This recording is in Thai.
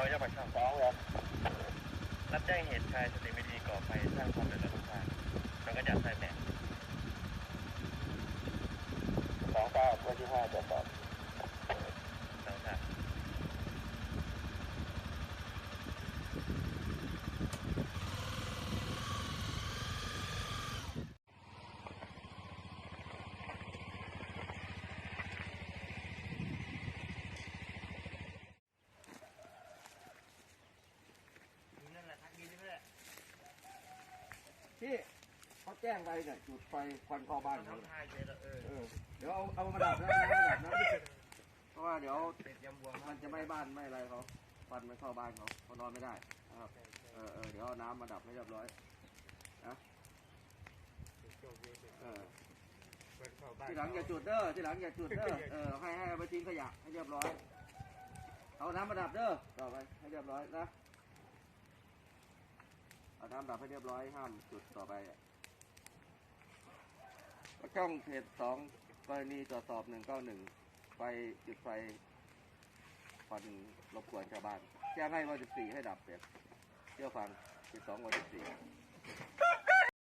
ซอยยาปากช่องสองครับรับแจ้งเหตุชายสติไม่ดีก่อไฟสร้างความเดือดร้อนรำคาญแล้วก็อยากใส่แม่สองเก้าเบอร์ที่ห้าตรวจสอบ สองสาม นั่นแหละทักนี้ใช่ไหมแหละ ที่เขาแจ้งไปเนี่ยจุดไฟควันเข้าบ้านมันเขาทำทายเฉยแล้วเออเออเดี๋ยวเอาเอามาดับนะเอามาดับนะเพราะว่าเดี๋ยวเป็ดยำบวงมันจะไม่บ้านไม่อะไรเขาควันมันเข้าบ้านเขาเขานอนไม่ได้นะครับเออเออเดี๋ยวเอาน้ำมาดับให้เรียบร้อยนะเออทีหลังอย่าจุดเด้อทีหลังอย่าจุดเด้อเออให้ให้เอาไปทิ้งขยะให้เรียบร้อย เอาน้ำมาดับเด้อต่อไปให้เรียบร้อยนะเอา น้ำดับให้เรียบร้อยห้ามจุดต่อไปอะกล้องเพจสองกรณีตรวจสอบหนึ่งเก้าหนึ่งไฟจุดไฟควันรบกวนชาวบ้าน แจ้งให้วันสิบสี่ให้ดับเสร็จเชื่อฟังสิบสองวันสิบสี่